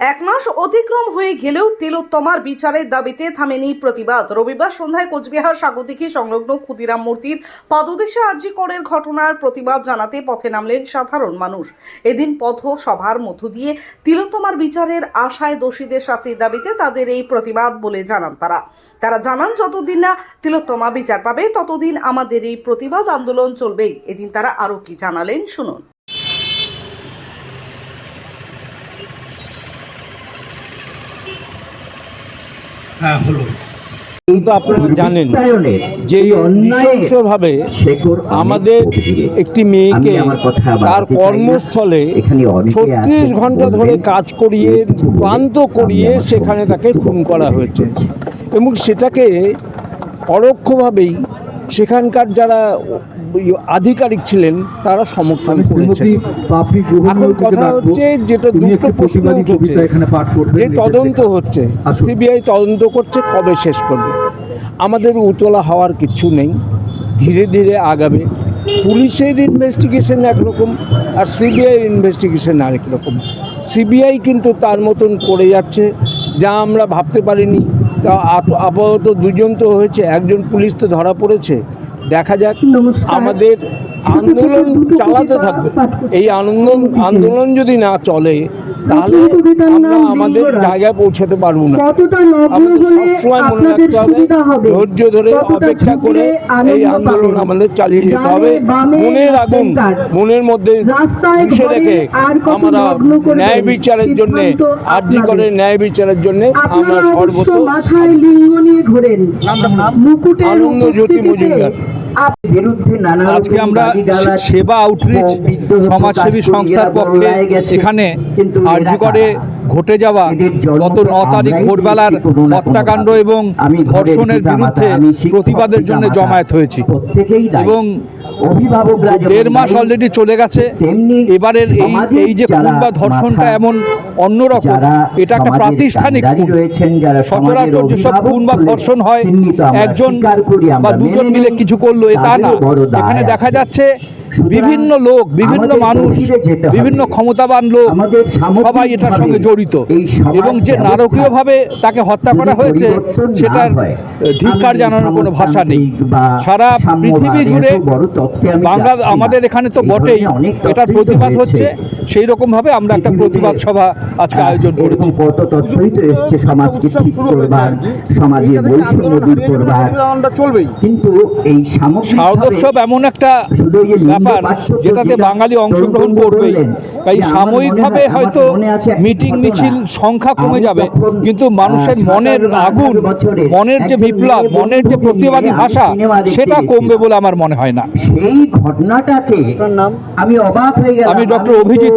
এক মাস অতিক্রম হয়ে গেলেও তিলোত্তমার বিচারের দাবিতে থামেনি প্রতিবাদ। রবিবার সন্ধ্যায় কোচবিহার স্বাগতিকী সংলগ্ন ক্ষুদিরাম মূর্তির পদদেশে আর্জি করের ঘটনার প্রতিবাদ জানাতে পথে নামলেন সাধারণ মানুষ। এদিন পথ সভার মধ্য দিয়ে তিলোত্তমার বিচারের আশায় দোষীদের শাস্তির দাবিতে তাদের এই প্রতিবাদ বলে জানান তারা। তারা জানান, যতদিন না তিলোত্তমা বিচার পাবে, ততদিন আমাদের এই প্রতিবাদ আন্দোলন চলবেই। এদিন তারা আরও কি জানালেন, শুনুন। হলো। কিন্তু আপনারা জানেন যে নৃশংসভাবে আমাদের একটি মেয়েকে তার কর্মস্থলে ছত্রিশ ঘণ্টা ধরে কাজ করিয়ে ক্লান্ত করিয়ে সেখানে তাকে খুন করা হয়েছে। এবং সেটাকে পরোক্ষভাবেই সেখানকার যারা আধিকারিক ছিলেন তারা সমর্থন করেছেন। এখন কথা হচ্ছে যেটা দুটো প্রশ্ন উঠেছে। যে তদন্ত হচ্ছে। সিবিআই তদন্ত করছে কবে শেষ করবে? আমাদের উতলা হওয়ার কিচ্ছু নেই। ধীরে ধীরে আগাবে। পুলিশের ইনভেস্টিগেশন একরকম আর সিবিআই ইনভেস্টিগেশন আরেক রকম। সিবিআই কিন্তু তার মতন করে যাচ্ছে যা আমরা ভাবতে পারিনি। তা আপ- আপাতত দুজন তো হয়েছে একজন পুলিশ তো ধরা পড়েছে। দেখা যাক আমাদের আন্দোলন চালাতে থাকবে। এই আন্দোলন আন্দোলন যদি না চলে তাহলে আমরা আমাদের জায়গায় পৌঁছাতে পারব না। আমাদের সবসময় মনে রাখতে হবে ধৈর্য ধরে অপেক্ষা করে এই আন্দোলন আমাদের চালিয়ে যেতে হবে। ডানে বামে মনের আগুন মনের মধ্যে ঘরে রেখে আমরা ন্যায় বিচারের জন্য আর্জি করে ন্যায় বিচারের জন্য আমরা সর্বত মাথায় লিঙ্গ নিয়ে ঘোরেন। মুকুটের আনন্দ জ্যোতি মজুমদার। আজকে আমরা সেবা আউটরিচ সমাজসেবী সংস্থার পক্ষে এখানে কারা? ঘটে যাওয়া গত ন তারিখ ভোরবেলার হত্যাকাণ্ড এবং ধর্ষণের বিরুদ্ধে প্রতিবাদের জন্য জমায়েত হয়েছি। এবং দেড় মাস অলরেডি চলে গেছে। এবারের এই এই যে খুন বা ধর্ষণটা এমন অন্যরকম এটা একটা প্রাতিষ্ঠানিক খুন। সচরাচর যেসব খুন বা ধর্ষণ হয় একজন বা দুজন মিলে কিছু করল তা না। এখানে দেখা যাচ্ছে বিভিন্ন লোক বিভিন্ন মানুষ। বিভিন্ন ক্ষমতাবান লোক সবাই এটার সঙ্গে জড়িত। এবং যে নারকীয়ভাবে তাকে হত্যা করা হয়েছে সেটার ধিকার ধিক্কার জানানোর কোনো ভাষা নেই। সারা পৃথিবী জুড়ে বাংলা আমাদের এখানে তো বটেই। এটার প্রতিবাদ হচ্ছে সেই রকম ভাবে আমরা একটা প্রতিবাদ সভা আজকে আয়োজন করেছি। কত তত্ত্বই তো এসছে সমাজকে ঠিক করবার সমাজে বৈষম্য দূর করবার। কিন্তু এই সামগ্রিক শারদোৎসব এমন একটা ব্যাপার যেটাতে বাঙালি অংশগ্রহণ করবেই। তাই সাময়িকভাবে হয়তো মিটিং মিছিল সংখ্যা কমে যাবে। কিন্তু মানুষের মনের আগুন মনের যে বিপ্লব মনের যে প্রতিবাদী ভাষা সেটা কমবে বলে আমার মনে হয় না। সেই ঘটনাটাকে আমি অবাক হয়ে গেলাম। আমি ডক্টর অভিজিৎ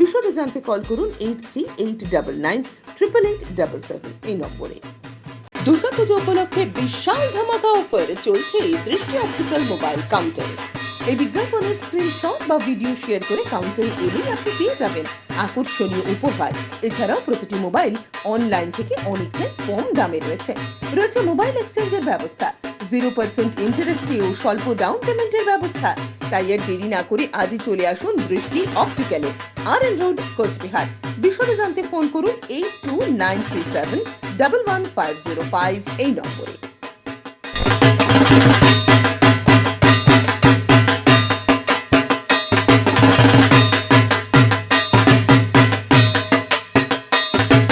বিশদে জানতে কল করুন eight three eight double nine triple eight double seven এই নম্বরে। দুর্গাপুজো উপলক্ষে বিশাল ধামাকা অফার চলছে দৃষ্টি অপটিক্যাল মোবাইল কাউন্টারে। এই বিজ্ঞাপনের স্ক্রিনশট বা ভিডিও শেয়ার করে কাউন্টারে এলেই আপনি পেয়ে যাবেন আকর্ষণীয় উপহার। এছাড়াও প্রতিটি মোবাইল অনলাইন থেকে অনেকটাই কম দামে রয়েছে। রয়েছে মোবাইল এক্সচেঞ্জের ব্যবস্থা। জিরো পার্সেন্ট ইন্টারেস্টে ও স্বল্প ডাউন পেমেন্টের ব্যবস্থা। তাই আর দেরি না করে আজই চলে আসুন দৃষ্টি অপটিক্যালে আর এন রোড কোচবিহার। বিশদে জানতে ফোন করুন eight two nine three seven double one five zero five এই নম্বরে।